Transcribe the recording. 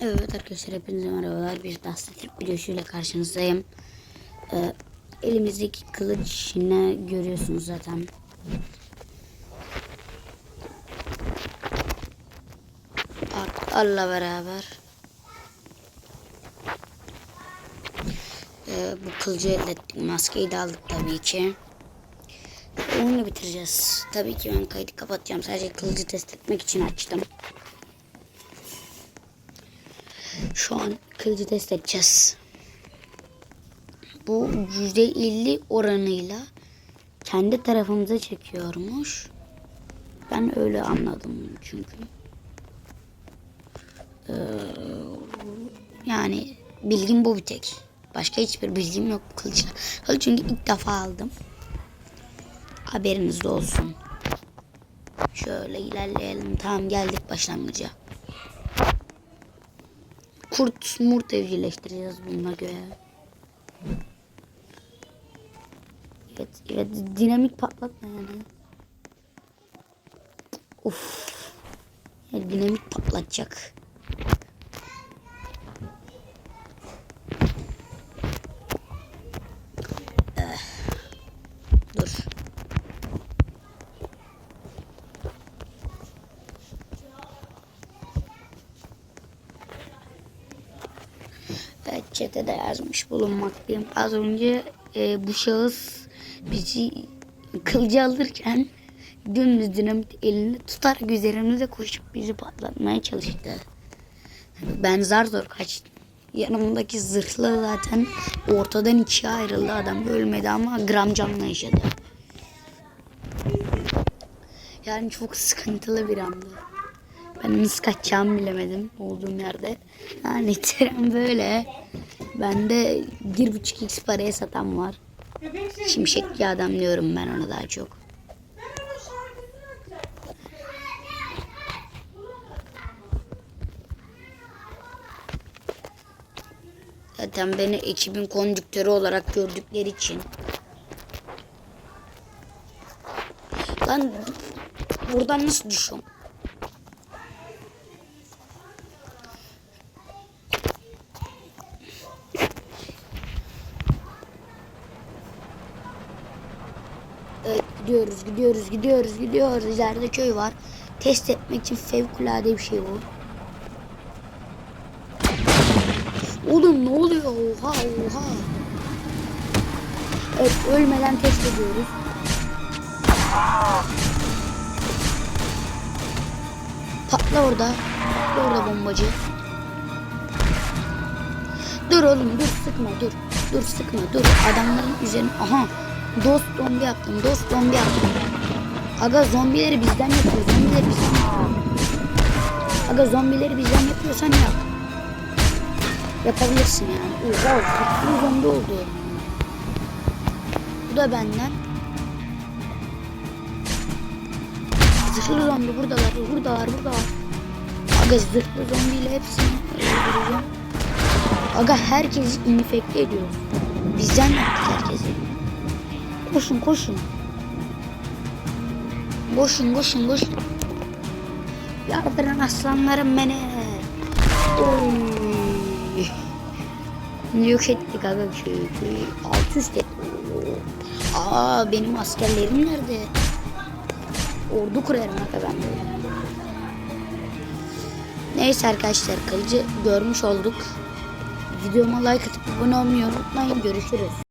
Evet arkadaşlar hepinize merhabalar. Bir Dastitrik videosuyla karşınızdayım. Ee, elimizdeki kılıç ne görüyorsunuz zaten. Artlarla beraber. Ee, bu kılıcı elde ettik. Maskeyi de aldık tabii ki. Onu bitireceğiz. Tabii ki ben kaydı kapatacağım. Sadece kılıcı test etmek için açtım. Şu an kılıcı test edeceğiz. Bu %50 oranıyla kendi tarafımıza çekiyormuş. Ben öyle anladım çünkü. Ee, yani bilgim bu bir tek. Başka hiçbir bilgim yok bu kılıçla. Kılıç çünkü ilk defa aldım. Haberiniz olsun. Şöyle ilerleyelim. Tamam geldik başlangıca. Kurt murt evcilleştireceğiz bununla göre. Evet, evet dinamik patlatma yani. Of. Ya, dinamik patlatacak. Eh. Dur. Evet çetede yazmış bulunmaktayım. Az önce e, bu şahıs bizi kılıcı alırken dümdüz dinamit elini tutarak üzerimize koşup bizi patlatmaya çalıştı. Ben zar zor kaçtım. Yanımdaki zırhlı zaten ortadan ikiye ayrıldı. Adam ölmedi ama gram canla yaşadı. Yani çok sıkıntılı bir andı. Ben nasıl kaçacağımı bilemedim olduğum yerde. Yani tren böyle. Bende bir buçuk x paraya satan var. Şimşekli adam diyorum ben ona daha çok. Zaten beni ekibin kondüktörü olarak gördükleri için. Lan buradan nasıl düşüyorum? Evet gidiyoruz gidiyoruz gidiyoruz gidiyoruz. İleride köy var. Test etmek için fevkalade bir şey bu. Oğlum ne oluyor? Oha oha. Evet ölmeden test ediyoruz. Patla orada. Patla orada bombacı. Dur oğlum dur sıkma dur. Dur sıkma dur. Adamların üzerine. Aha. Dost zombi yaptım. Dost zombi yaptım. Aga zombileri bizden yapıyor. Zombileri bizden. Aga zombileri bizden yapıyorsan yap. Yapabilirsin yani. Oha zıplı zombi oldu. Bu da benden. Zırhlı zombi buradalar, buradalar, buradalar. Aga zırhlı zombiyle hepsini öldüreceğim. Aga herkesi infekte ediyoruz. Bizden yaptık herkesi. Koşun koşun. Koşun koşun koşun. Yardırın aslanlarım beni. Oy. Yok ettik aga köyü. alt üst ettik. Aa benim askerlerim nerede? Ordu kurarım aga ben böyle. Neyse arkadaşlar kılıcı görmüş olduk. Videoma like atıp abone olmayı unutmayın. Görüşürüz.